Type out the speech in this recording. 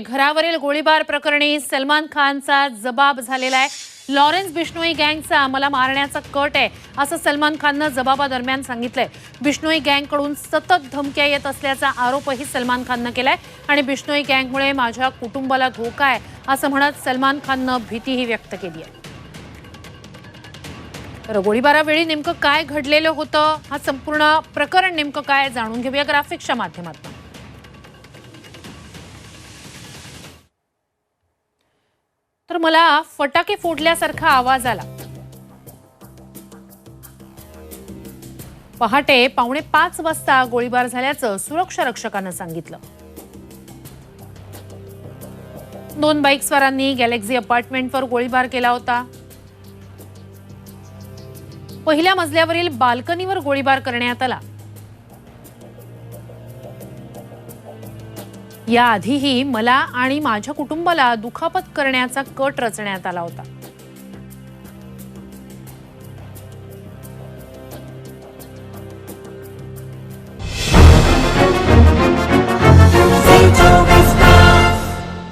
घरावरील गोळीबार प्रकरणी सलमान खानचा जबाब झालेला आहे. लॉरेन्स बिष्णोई गँगचा मला मारण्याचा कट आहे असं सलमान खाननं जबाबादरम्यान सांगितलंय. बिष्णोई गँगकडून सतत धमक्या येत असल्याचा आरोपही सलमान खाननं केलाय आणि बिष्णोई गँगमुळे माझ्या कुटुंबाला धोका आहे असं म्हणत सलमान खाननं भीतीही व्यक्त केली आहे. तर गोळीबारावेळी नेमकं काय घडलेलं होतं? हा संपूर्ण प्रकरण नेमकं काय जाणून घेऊया ग्राफिक्सच्या माध्यमातून. तर मला फटाके फोडल्यासारखा आवाज आला. पहाटे पावणे पाच वाजता गोळीबार झाल्याचं सुरक्षा रक्षकानं सांगितलं. दोन बाईक स्वारांनी गॅलेक्झी अपार्टमेंटवर गोळीबार केला होता. पहिल्या मजल्यावरील बाल्कनीवर गोळीबार करण्यात आला. याआधीही मला आणि माझ्या कुटुंबाला दुखापत करण्याचा कट रचण्यात आला होता.